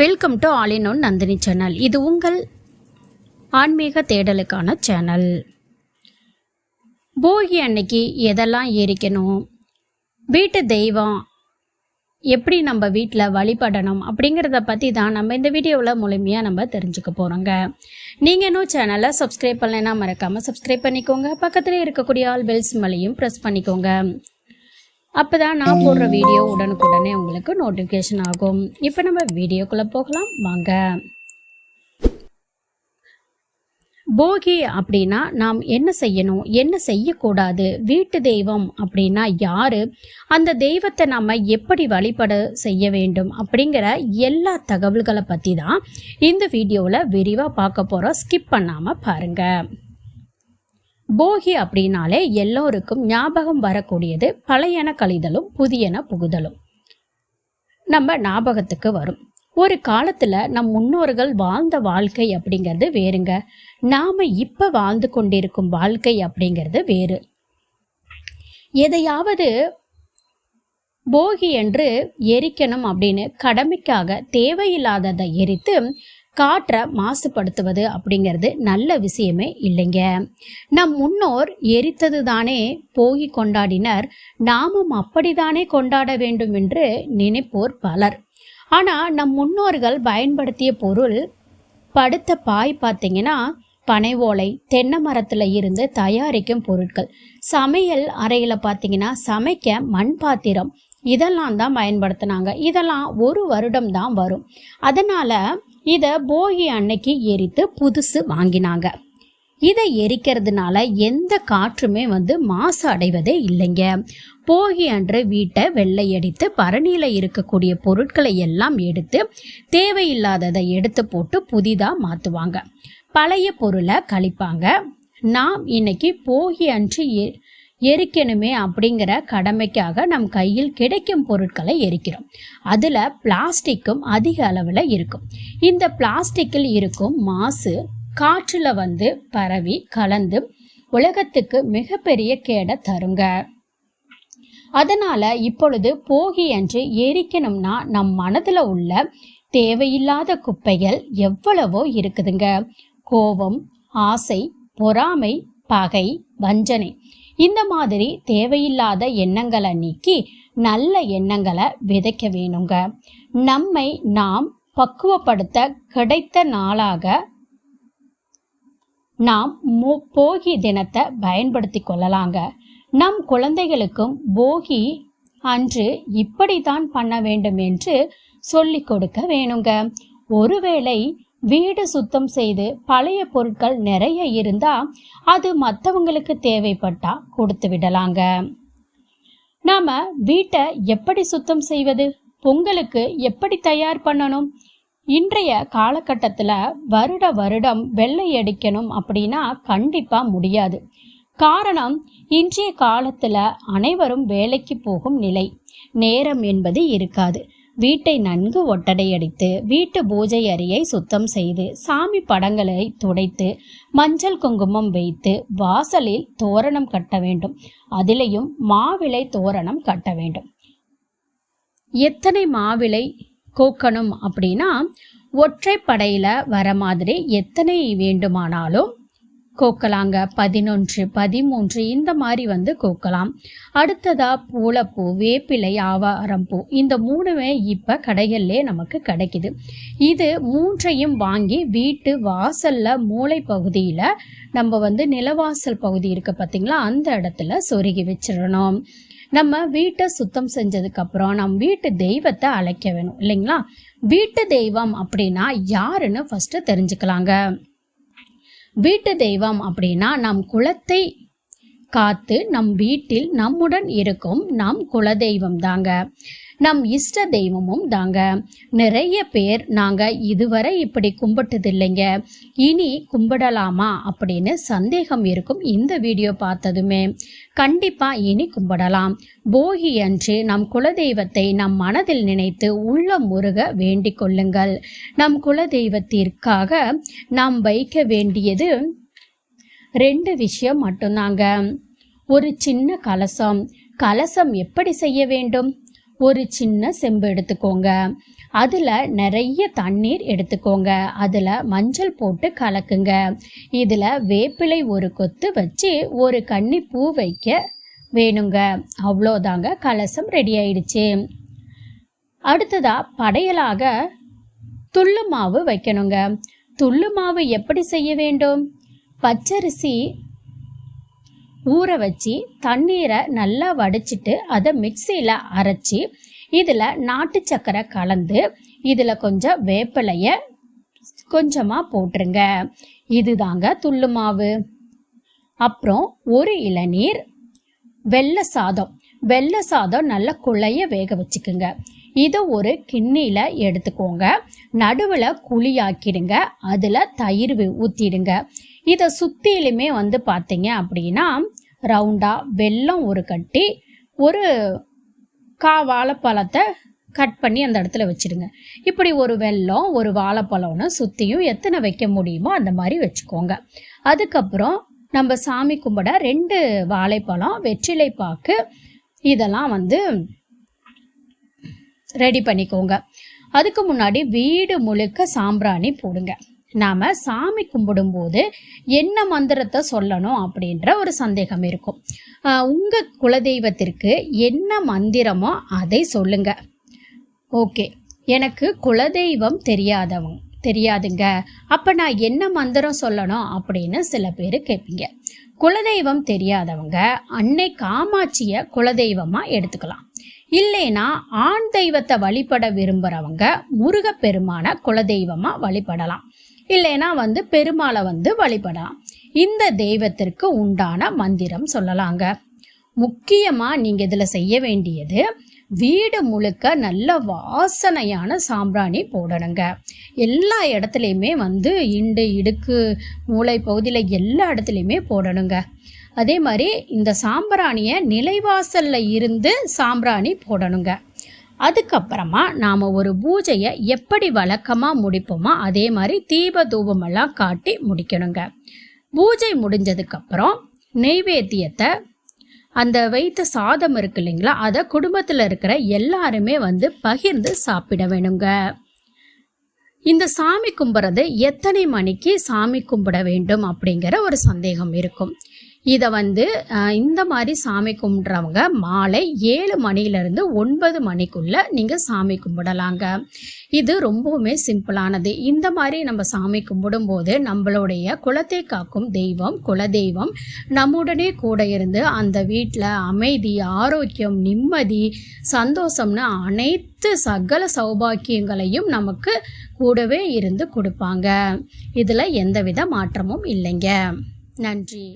Welcome to all in one Nandini channel இது உங்கள் ஆன்மீக தேடலுக்கான சேனல் போகி அன்னைக்கு எதெல்லாம் எரிக்கணும் வீட்டு தெய்வம் எப்படி நம்ம வீட்டில் வழிபடணும் அப்படிங்கிறத பற்றி தான் நம்ம இந்த வீடியோவில் முழுமையாக நம்ம தெரிஞ்சுக்க போகிறோங்க நீங்கள் இன்னும் சேனலை சப்ஸ்கிரைப் பண்ணலைன்னா மறக்காமல் சப்ஸ்கிரைப் பண்ணிக்கோங்க. பக்கத்தில் இருக்கக்கூடிய ஆல் பெல்ஸ் மலையும் ப்ரெஸ் பண்ணிக்கோங்க. அப்போ தான் நான் போடுற வீடியோ உடனுக்குடனே உங்களுக்கு நோட்டிஃபிகேஷன் ஆகும். இப்போ நம்ம வீடியோக்குள்ளே போகலாம். வாங்க. போகி அப்படின்னா நாம் என்ன செய்யணும்? என்ன செய்யக்கூடாது? வீட்டு தெய்வம் அப்படின்னா யாரு? அந்த தெய்வத்தை நாம் எப்படி வழிபட செய்ய வேண்டும்? அப்படிங்கிற எல்லா தகவல்களை பற்றி தான் இந்த வீடியோவில் விரிவாக பார்க்க போகிறோம் ஸ்கிப் பண்ணாமல் பாருங்கள் போகி அப்படின்னாலே எல்லோருக்கும் ஞாபகம் வரக்கூடியது பழையன கழிதலும் புதியன புகுதலும். நம்ம ஞாபகத்துக்கு வரும். ஒரு காலத்துல நம் முன்னோர்கள் வாழ்ந்த வாழ்க்கை அப்படிங்கிறது வேறுங்க. நாம இப்ப வாழ்ந்து கொண்டிருக்கும் வாழ்க்கை அப்படிங்கிறது வேறு. எதையாவது போகி என்று எரிக்கணும் அப்படின்னு கடமைக்காக தேவையில்லாததை எரித்து காற்றை மாசுபடுத்துவது அப்படிங்கிறது நல்ல விஷயமே இல்லைங்க. நம் முன்னோர் எரித்தது தானே போகி கொண்டாடினர். நாமும் அப்படித்தானே கொண்டாட வேண்டும் என்று நினைப்போர் பலர். ஆனால் நம் முன்னோர்கள் பயன்படுத்திய பொருள் படுத்த பாய் பார்த்தீங்கன்னா பனை ஓலை தென்னை மரத்தில் இருந்து தயாரிக்கும் பொருட்கள். சமையல் அறையில் பார்த்தீங்கன்னா சமைக்க மண் பாத்திரம் இதெல்லாம் தான் பயன்படுத்தினாங்க. இதெல்லாம் ஒரு வருடம் தான் வரும். அதனால் இதை போகி அன்னைக்கு எரித்து புதுசு வாங்கினாங்க. இதை எரிக்கிறதுனால எந்த காற்றுமே வந்து மாசு அடைவதே இல்லைங்க. போகி அன்று வீட்டை வெள்ளையடித்து பரணியில் இருக்கக்கூடிய பொருட்களை எல்லாம் எடுத்து தேவையில்லாததை எடுத்து போட்டு புதிதாக மாற்றுவாங்க பழைய பொருளை கழிப்பாங்க. நாம் இன்னைக்கு போகி அன்று எரிக்கணுமே அப்படிங்கிற கடமைக்காக நம் கையில் கிடைக்கும் பொருட்களை எரிக்கிறோம். அதில் பிளாஸ்டிக்கும் அதிக அளவில் இருக்கும். இந்த பிளாஸ்டிக்கில் இருக்கும் மாசு காற்றில் வந்து பரவி கலந்து உலகத்துக்கு மிகப்பெரிய கேடை தருங்க. அதனால் இப்பொழுது போகி அன்று எரிக்கணும்னா நம் மனதில் உள்ள தேவையில்லாத குப்பைகள் எவ்வளவோ இருக்குதுங்க. கோபம் ஆசை பொறாமை பகை வஞ்சனை இந்த மாதிரி தேவையில்லாத எண்ணங்களை நீக்கி நல்ல எண்ணங்களை விதைக்க வேணுங்க. நம்மை நாம் பக்குவப்படுத்த கிடைத்த நாளாக நாம் போகி தினத்தை பயன்படுத்தி கொள்ளலாங்க. நம் குழந்தைகளுக்கும் போகி அன்று இப்படித்தான் பண்ண வேண்டும் என்று சொல்லிக் கொடுக்க வேணுங்க. ஒருவேளை வீடு சுத்தம் செய்து பழைய பொருட்கள் நிறைய இருந்தா அது மற்றவங்களுக்கு தேவைப்பட்டா கொடுத்து விடலாங்க. நாம வீட்டை எப்படி சுத்தம் செய்வது? பொங்கலுக்கு எப்படி தயார் பண்ணணும்? இன்றைய காலகட்டத்தில் வருட வருடம் வெள்ளை அடிக்கணும் அப்படின்னா கண்டிப்பாக முடியாது. காரணம் இன்றைய காலத்தில் அனைவரும் வேலைக்கு போகும் நிலை. நேரம் என்பது இருக்காது. வீட்டை நன்கு ஒட்டடையடித்து வீட்டு பூஜை அறையை சுத்தம் செய்து சாமி படங்களை துடைத்து மஞ்சள் குங்குமம் வைத்து வாசலில் தோரணம் கட்ட வேண்டும். அதிலையும் மாவிளை தோரணம் கட்ட வேண்டும். எத்தனை மாவிளை கோக்கணும் அப்படின்னா ஒற்றைப்படையில் வர மாதிரி எத்தனை வேண்டுமானாலும் கோக்கலாங்க. பதினொன்று பதிமூன்று இந்த மாதிரி வந்து கோக்கலாம். அடுத்ததா பூளப்பூ வேப்பிலை ஆவாரம்பூ. இந்த மூணுமே இப்போ கடைகள்லே நமக்கு கிடைக்குது. இது மூன்றையும் வாங்கி வீட்டு வாசல்ல மூளை பகுதியில் நம்ம வந்து நிலவாசல் பகுதி இருக்கு பார்த்தீங்களா அந்த இடத்துல சொருகி வச்சிடணும். நம்ம வீட்டை சுத்தம் செஞ்சதுக்கப்புறம் நம்ம வீட்டு தெய்வத்தை அழைக்க வேணும் இல்லைங்களா? வீட்டு தெய்வம் அப்படின்னா யாருன்னு ஃபஸ்ட்டு தெரிஞ்சுக்கலாங்க. வீட்டு தெய்வம் அப்படின்னா நம் குலத்தை காத்து நம் வீட்டில் நம்முடன் இருக்கும் நம் குலதெய்வம் தாங்க. நம் இஷ்ட தெய்வமும் தாங்க. நிறைய பேர் நாங்கள் இதுவரை இப்படி கும்பிட்டது இல்லைங்க இனி கும்பிடலாமா அப்படின்னு சந்தேகம் இருக்கும் இந்த வீடியோ பார்த்ததுமே. கண்டிப்பாக இனி கும்பிடலாம். போகி அன்று நம் குலதெய்வத்தை நம் மனதில் நினைத்து உள்ள முருக வேண்டிக் கொள்ளுங்கள். நம் குலதெய்வத்திற்காக நாம் வைக்க வேண்டியது ரெண்டு விஷயம் மட்டும்தாங்க. ஒரு சின்ன கலசம். கலசம் எப்படி செய்ய வேண்டும்? ஒரு சின்ன செம்பு எடுத்துக்கோங்க. அதில் நிறைய தண்ணீர் எடுத்துக்கோங்க. அதில் மஞ்சள் போட்டு கலக்குங்க. இதில் வேப்பிலை ஒரு கொத்து வச்சு ஒரு கன்னி பூ வைக்க வேணுங்க. அவ்வளோதாங்க கலசம் ரெடி ஆயிடுச்சு. அடுத்ததா படையலாக துள்ளு மாவு வைக்கணுங்க. துள்ளு மாவு எப்படி செய்ய வேண்டும்? பச்சரிசி ஊற வச்சு தண்ணீரை நல்லா வடிச்சிட்டு அதை மிக்சியில் அரைச்சி இதில் நாட்டு சக்கரை கலந்து இதில் கொஞ்சம் வேப்பிலையை கொஞ்சமாக போட்டுருங்க. இதுதாங்க துள்ளு மாவு. அப்புறம் ஒரு இளநீர் வெள்ளை சாதம். வெள்ளை சாதம் நல்லா குழைய வேக வச்சுக்குங்க. இதை ஒரு கிண்ணியில் எடுத்துக்கோங்க. நடுவில் குழியாக்கிடுங்க. அதில் தயிர் ஊற்றிடுங்க இதை சுற்றிலுமே வந்து பார்த்தீங்க அப்படின்னா ரவுண்டாக வெல்லம் ஒரு கட்டி ஒரு கா வாழைப்பழத்தை கட் பண்ணி அந்த இடத்துல வச்சிடுங்க. இப்படி ஒரு வெல்லம் ஒரு வாழைப்பழம்னு சுற்றியும் எத்தனை வைக்க முடியுமோ அந்த மாதிரி வச்சுக்கோங்க. அதுக்கப்புறம் நம்ம சாமி கும்பிட ரெண்டு வாழைப்பழம் வெற்றிலை பாக்கு இதெல்லாம் வந்து ரெடி பண்ணிக்கோங்க. அதுக்கு முன்னாடி வீடு முழுக்க சாம்பிராணி போடுங்க. நாம் சாமி கும்பிடும்போது என்ன மந்திரத்தை சொல்லணும் அப்படின்ற ஒரு சந்தேகம் இருக்கும். உங்கள் குலதெய்வத்திற்கு என்ன மந்திரமோ அதை சொல்லுங்க. ஓகே. எனக்கு குலதெய்வம் தெரியாதவங்க தெரியாதுங்க. அப்போ நான் என்ன மந்திரம் சொல்லணும் அப்படின்னு சில பேர் கேட்பீங்க. குலதெய்வம் தெரியாதவங்க அன்னை காமாட்சியை குலதெய்வமாக எடுத்துக்கலாம். இல்லைனா ஆண் தெய்வத்தை வழிபட விரும்புறவங்க முருகப்பெருமான குலதெய்வமாக வழிபடலாம். இல்லைனா வந்து பெருமாளை வந்து வழிபடலாம். இந்த தெய்வத்திற்கு உண்டான மந்திரம் சொல்லலாங்க. முக்கியமாக நீங்கள் இதில் செய்ய வேண்டியது வீடு முழுக்க நல்ல வாசனையான சாம்பிராணி போடணுங்க. எல்லா இடத்துலையுமே வந்து இண்டு இடுக்கு மூளை பகுதியில் எல்லா இடத்துலையுமே போடணுங்க. அதே மாதிரி இந்த சாம்பிராணியை நிலைவாசலில் இருந்து சாம்பிராணி போடணுங்க. அதுக்கப்புறமா நாம் ஒரு பூஜையை எப்படி வழக்கமாக முடிப்போமோ அதே மாதிரி தீப தூபமெல்லாம் காட்டி முடிக்கணுங்க. பூஜை முடிஞ்சதுக்கப்புறம் நெய்வேத்தியத்தை அந்த வைத்த சாதம் இருக்கு இல்லைங்களா அதை குடும்பத்தில் இருக்கிற எல்லாருமே வந்து பகிர்ந்து சாப்பிட வேணுங்க. இந்த சாமி கும்பிட்றது எத்தனை மணிக்கு சாமி கும்பிட வேண்டும் அப்படிங்கிற ஒரு சந்தேகம் இருக்கும். இதை வந்து இந்த மாதிரி சாமி கும்பிட்றவங்க மாலை ஏழு மணியிலிருந்து ஒன்பது மணிக்குள்ள நீங்கள் சாமி கும்பிடலாங்க. இது ரொம்பவுமே சிம்பிளானது. இந்த மாதிரி நம்ம சாமி கும்பிடும்போது நம்மளுடைய குலத்தை காக்கும் தெய்வம் குலதெய்வம் நம்முடனே கூட இருந்து அந்த வீட்டில் அமைதி ஆரோக்கியம் நிம்மதி சந்தோஷம்னு அனைத்து சகல சௌபாக்கியங்களையும் நமக்கு கூடவே இருந்து கொடுப்பாங்க. இதில் எந்தவித மாற்றமும் இல்லைங்க. நன்றி.